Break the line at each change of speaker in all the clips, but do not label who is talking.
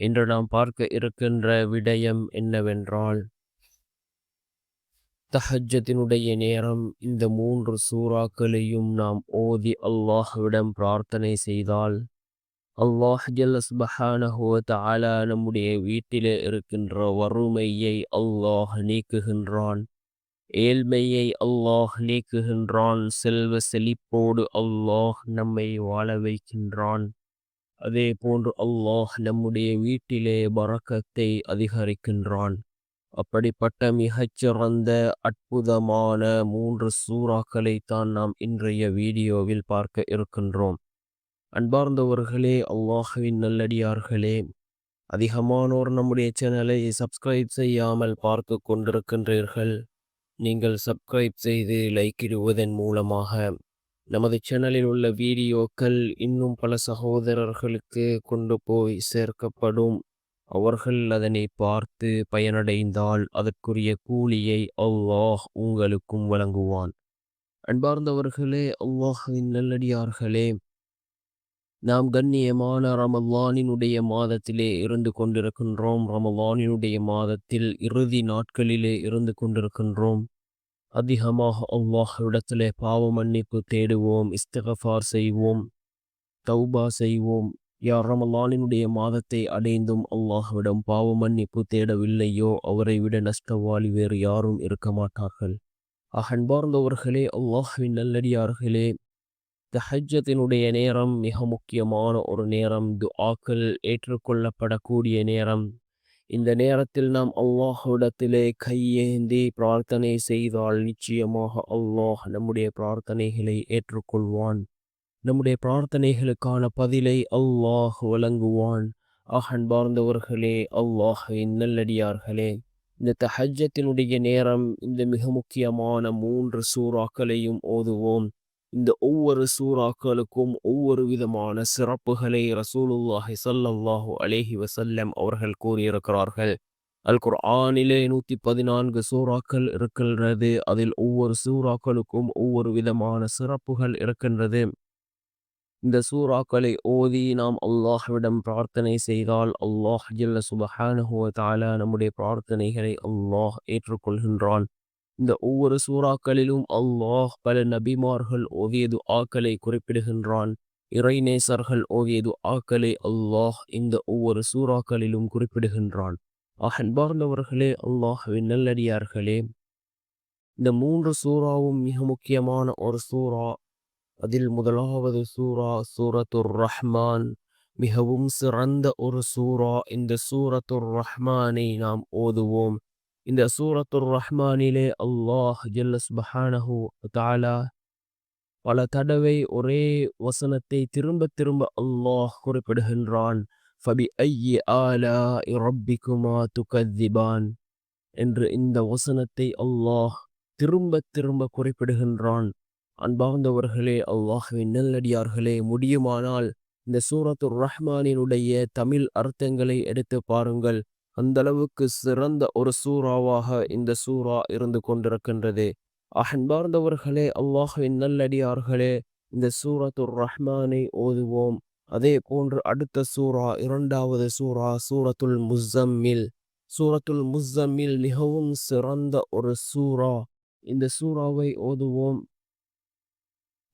இன்று நாம் பார்க்க இருக்கின்ற விடயம் என்னவென்றால் தஹஜத்தினுடைய நேரம் இந்த மூன்று சூறாக்களையும் நாம் ஓதி அல்லாஹ்விடம் பிரார்த்தனை செய்தால் அல்லாஹ் ஜல்லஸ்பஹானஹுவ தஆலா நம்முடைய வீட்டிலே இருக்கின்ற வறுமையை அல்லாஹ் நீக்குகின்றான். ஏழ்மையை அல்லாஹ் நீக்குகின்றான். செல்வ செழிப்போடு அல்லாஹ் நம்மை வாழ வைக்கின்றான். அதே போன்று அல்லாஹ் நம்முடைய வீட்டிலே பறக்கத்தை அதிகரிக்கின்றான். அப்படிப்பட்ட மிகச்சிறந்த அற்புதமான மூன்று சூறாக்களை தான் நாம் இன்றைய வீடியோவில் பார்க்க இருக்கின்றோம். அன்பார்ந்தவர்களே அல்லாஹுவின் நல்லடியார்களே அதிகமானோர் நம்முடைய சேனலை சப்ஸ்கிரைப் செய்யாமல் பார்த்து கொண்டிருக்கின்றீர்கள். நீங்கள் சப்ஸ்கிரைப் செய்து லைக் இடுவதன் மூலமாக நமது சேனலில் உள்ள வீடியோக்கள் இன்னும் பல சகோதரர்களுக்கு கொண்டு போய் சேர்க்கப்படும். அவர்கள் அதனை பார்த்து பயனடைந்தால் அதற்குரிய கூலியை அல்லாஹ் உங்களுக்கும் வழங்குவான். அன்பார்ந்தவர்களே அல்லாஹின் நல்லடியார்களே நாம் கண்ணியமான ரமலானினுடைய மாதத்திலே இருந்து கொண்டிருக்கின்றோம். ரமலானினுடைய மாதத்தில் இறுதி நாட்களிலே இருந்து கொண்டிருக்கின்றோம். அதிகமாக அல்லாஹவிடத்திலே பாவ மன்னிப்பு தேடுவோம் இஸ்திகஃபார் செய்வோம் தௌபா செய்வோம். யார் ரமலானினுடைய மாதத்தை அடைந்தும் அல்லாஹ்விடம் பாவ மன்னிப்பு தேடவில்லையோ அவரை விட நஷ்டவாளி வேறு யாரும் இருக்க மாட்டார்கள். அகன்பார்ந்தவர்களே அல்லாஹ்வின் நல்லடியார்களே தஹஜத்தினுடைய நேரம் மிக முக்கியமான ஒரு நேரம். துஆக்கள் ஏற்றுக்கொள்ளப்படக்கூடிய நேரம். இந்த நேரத்தில் நாம் அல்லாஹுடத்திலே கையேந்தி பிரார்த்தனை செய்தால் நிச்சயமாக அல்லாஹ் நம்முடைய பிரார்த்தனைகளை ஏற்றுக்கொள்வான். நம்முடைய பிரார்த்தனைகளுக்கான பதிலை அல்லாஹ் வழங்குவான். அகன்பார்ந்தவர்களே அல்லாஹின் நல்லடியார்களே இந்த தஹஜத்தினுடைய நேரம் இந்த மிக முக்கியமான மூன்று சூறாக்களையும் ஓதுவோம். இந்த ஒவ்வொரு சூறாக்களுக்கும் ஒவ்வொரு விதமான சிறப்புகளை ரசூலுல்லாஹி சல்லல்லாஹு அலேஹி வசல்லம் அவர்கள் கூறியிருக்கிறார்கள். அல் குர்ஆனிலே நூற்றி பதினான்கு சூறாக்கள் இருக்கின்றது. அதில் ஒவ்வொரு சூறாக்களுக்கும் ஒவ்வொரு விதமான சிறப்புகள் இருக்கின்றது. இந்த சூறாக்களை ஓதி நாம் அல்லாஹ்விடம் பிரார்த்தனை செய்தால் அல்லாஹ் ஜல்ல சுபஹானுஹுவ தாலா நம்முடைய பிரார்த்தனைகளை அல்லாஹ் ஏற்றுக்கொள்கின்றான். இந்த ஒவ்வொரு சூறாக்களிலும் அல்லாஹ் பல நபிமார்கள் ஓவியது ஆக்களை குறிப்பிடுகின்றான். இறைநேசர்கள் ஓவியது ஆக்களை அல்லாஹ் இந்த ஒவ்வொரு சூறாக்களிலும் குறிப்பிடுகின்றான். அன்பர்ந்தவர்களே அல்லாஹ்வின் நல்லடியார்களே இந்த மூன்று சூறாவும் மிக முக்கியமான ஒரு சூறா. அதில் முதலாவது சூரா சூரத்துர் ரஹ்மான். மிகவும் சிறந்த ஒரு சூரா இந்த சூரத்துர் ரஹ்மானை நாம் ஓதுவோம். இந்த சூரத்துர் ரஹ்மானிலே அல்லாஹ் ஜல்லஸ்பஹானஹு தாலா பல தடவை ஒரே வசனத்தை திரும்ப திரும்ப அல்லாஹ் குறிப்பிடுகின்றான். ஃபபி ஐய ஆலா ரப்பிக்குமா துகதிபான் என்று இந்த வசனத்தை அல்லாஹ் திரும்ப திரும்ப குறிப்பிடுகின்றான். அன்பார்ந்தவர்களே அல்லாஹுவின் நல்லடியார்களே முடியுமானால் இந்த சூரத்துர் ரஹ்மானினுடைய தமிழ் அர்த்தங்களை எடுத்து பாருங்கள். அந்த அளவுக்கு சிறந்த ஒரு சூறாவாக இந்த சூறா இருந்து கொண்டிருக்கின்றது. அன்பார்ந்தவர்களே அல்லாஹுவின் நல்லடியார்களே இந்த சூரத்துர் ரஹ்மானை ஓதுவோம். அதே போன்று அடுத்த சூறா இரண்டாவது சூறா சூரத்துல் முஸ்ஸம்மில். சூரத்துல் முஸ்ஸம்மில் மிகவும் சிறந்த ஒரு சூரா இந்த சூறாவை ஓதுவோம்.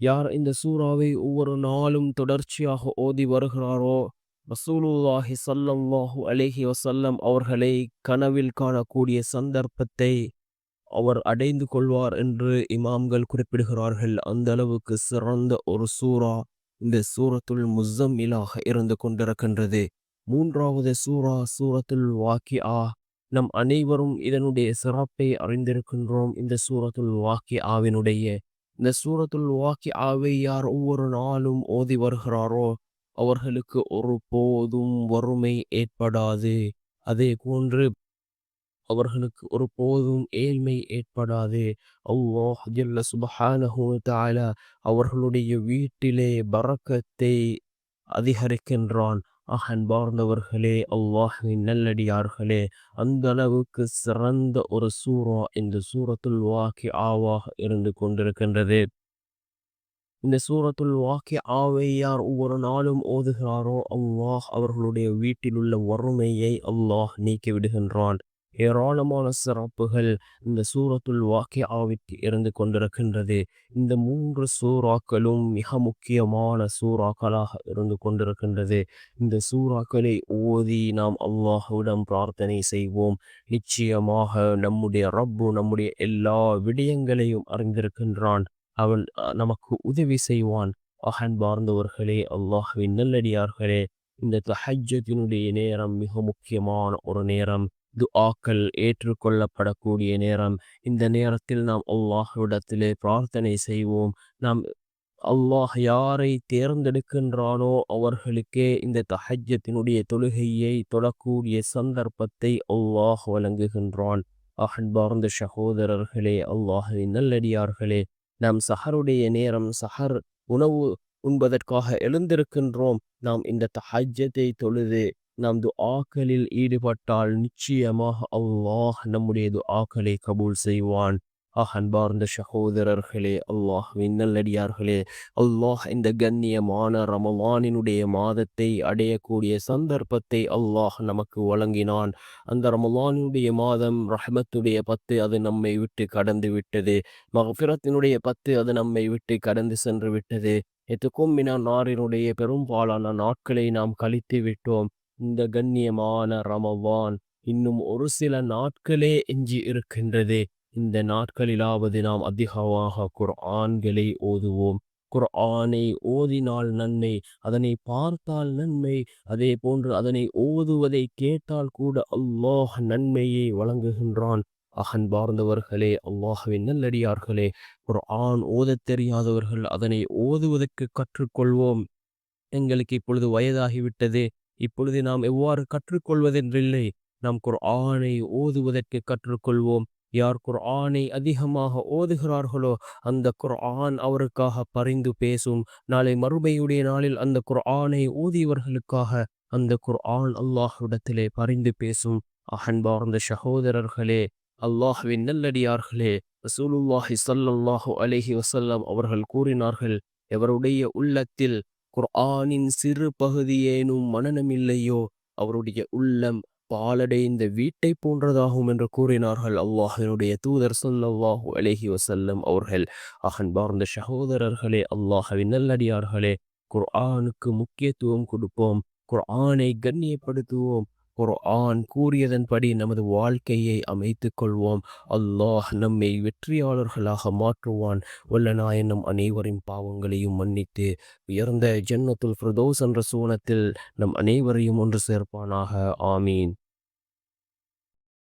யார் இந்த சூறாவை ஒவ்வொரு நாளும் தொடர்ச்சியாக ஓதி வருகிறாரோ ரசூலுல்லாஹி சல்லல்லாஹு அலேஹி வசல்லம் அவர்களை கனவில் காணக்கூடிய சந்தர்ப்பத்தை அவர் அடைந்து கொள்வார் என்று இமாம்கள் குறிப்பிடுகிறார்கள். அந்த அளவுக்கு சிறந்த ஒரு சூறா இந்த சூரத்துல் முஸ்ஸம்மிலாக இருந்து கொண்டிருக்கின்றது. மூன்றாவது சூரா சூரத்துல் வாக்கி ஆ நம் அனைவரும் இதனுடைய சிறப்பை அறிந்திருக்கின்றோம். இந்த சூரத்துல் வாக்கி ஆவினுடைய இந்த சூரத்துல் வாக்கி ஆவை யார் ஒவ்வொரு நாளும் ஓதி வருகிறாரோ அவர்களுக்கு ஒரு போதும் வறுமை ஏற்படாது. அதே போன்று அவர்களுக்கு ஒரு போதும் ஏழ்மை ஏற்படாது. அல்லாஹ் ஜல்ல சுபஹானஹு தஆலா அவர்களுடைய வீட்டிலே பறக்கத்தை அதிகரிக்கின்றான். அன்பார்ந்தவர்களே அல்லாஹின் நல்லடியார்களே அந்த அளவுக்கு சிறந்த ஒரு சூரா இந்த சூரத்துல் வாக்கி ஆவாக இருந்து கொண்டிருக்கின்றது. இந்த சூரத்துல் வாக்கி ஆவை யார் ஒவ்வொரு நாளும் ஓதுகிறாரோ? அல்லாஹ் அவர்களுடைய வீட்டில் உள்ள வறுமையை அல்லாஹ் நீக்கி விடுகின்றான் ஏராளமான சிறப்புகள் இந்த சூரத்துல் வாக்கியாவிற்கு இருந்து கொண்டிருக்கின்றது. இந்த மூன்று சூறாக்களும் மிக முக்கியமான சூறாக்களாக இருந்து கொண்டிருக்கின்றது. இந்த சூறாக்களை ஓதி நாம் அல்லாஹுவிடம் பிரார்த்தனை செய்வோம். நிச்சயமாக நம்முடைய ரப்பு நம்முடைய எல்லா விடயங்களையும் அறிந்திருக்கின்றான். அவன் நமக்கு உதவி செய்வான். அகன்பார்ந்தவர்களே அல்லாஹுவின் நல்லடியார்களே இந்த தஹஜத்தினுடைய நேரம் மிக முக்கியமான ஒரு நேரம். துஆக்கள் ஏற்றுக்கொள்ளப்படக்கூடிய நேரம். இந்த நேரத்தில் நாம் அல்லாஹ்விடத்திலே பிரார்த்தனை செய்வோம். நாம் அல்லாஹ் யாரை தேர்ந்தெடுக்கின்றானோ அவர்களுக்கே இந்த தஹஜத்தினுடைய தொழுகையை தொடக்கூடிய சந்தர்ப்பத்தை அல்லாஹ் வழங்குகின்றான். அகன்பார்ந்த சகோதரர்களே அல்லாஹின் நல்லடியார்களே நாம் சஹருடைய நேரம் சஹர் உணவு உண்பதற்காக எழுந்திருக்கின்றோம். நாம் இந்த தஹஜத்தை தொழுது நாம் துஆக்களில் ஈடுபட்டால் நிச்சயமாக அல்லாஹ் நம்முடைய துஆக்களை கபூல் செய்வான். அன்பார்ந்த சகோதரர்களே அல்லாஹ் நல்லடியார்களே அல்லாஹ் இந்த கண்ணியமான ரமலானினுடைய மாதத்தை அடையக்கூடிய சந்தர்ப்பத்தை அல்லாஹ் நமக்கு வழங்கினான். அந்த ரமலானினுடைய மாதம் ரஹமத்துடைய பத்து அது நம்மை விட்டு கடந்து விட்டது. மகபிரத்தினுடைய பத்து அது நம்மை விட்டு கடந்து சென்று விட்டது. எத்துக்கும் மினா நாரினுடைய பெரும்பாலான நாட்களை நாம் கழித்து விட்டோம். இந்த கண்ணியமான ரமவான் இன்னும் ஒரு சில நாட்களே எஞ்சி இருக்கின்றது. இந்த நாட்களிலாவது நாம் அதிகமாக குர்ஆன்களை ஓதுவோம். குர்ஆனை ஓதினால் நன்மை அதனை பார்த்தால் நன்மை அதே போன்று அதனை ஓதுவதை கேட்டால் கூட அல்லாஹ் நன்மையை வழங்குகின்றான். அகன் பார்ந்தவர்களே அல்லாஹுவின் நல்லடியார்களே ஒரு ஆண் ஓதத் தெரியாதவர்கள் அதனை ஓதுவதற்கு கற்றுக்கொள்வோம். எங்களுக்கு இப்பொழுது வயதாகிவிட்டது. இப்பொழுது நாம் எவ்வாறு கற்றுக்கொள்வதென்றில்லை. நாம் குர்ஆனை ஓதுவதற்கு கற்றுக்கொள்வோம். யார் குர்ஆனை அதிகமாக ஓதுகிறார்களோ அந்த குர்ஆன் அவருக்காக பரிந்து பேசும். நாளை மறுமையுடைய நாளில் அந்த குர்ஆனை ஓதியவர்களுக்காக அந்த குர்ஆன் அல்லாஹ்விடத்திலே பரிந்து பேசும். அகன்பார்ந்த சகோதரர்களே அல்லாஹ்வின் நல்லடியார்களே ரசூலுல்லாஹி சல்லல்லாஹு அலஹி வசல்லம் அவர்கள் கூறினார்கள் எவருடைய உள்ளத்தில் குர்ஆனின் சிறு பகுதியேனும் மனநமில்லையோ அவருடைய உள்ளம் பாலடைந்த வீட்டை போன்றதாகும் என்று கூறினார்கள். அல்லாஹினுடைய தூதர் சொல்லல்லாஹு அலேஹி வசல்லம் அவர்கள் அகன்பார்ந்த சகோதரர்களே அல்லாஹவின் நல்லடியார்களே குர்ஆனுக்கு முக்கியத்துவம் கொடுப்போம் குர்ஆனை கண்ணியப்படுத்துவோம் குர்ஆன் கூறியதன்படி நமது வாழ்க்கையை அமைத்துக் கொள்வோம். அல்லாஹ் நம்மை வெற்றியாளர்களாக மாற்றுவான். வல்லநாயன் நம் அனைவரின் பாவங்களையும் மன்னித்து உயர்ந்த ஜன்னத்துல் ஃபிரதோஸ் என்ற சூனத்தில் நம் அனைவரையும் ஒன்று சேர்ப்பானாக. ஆமீன்.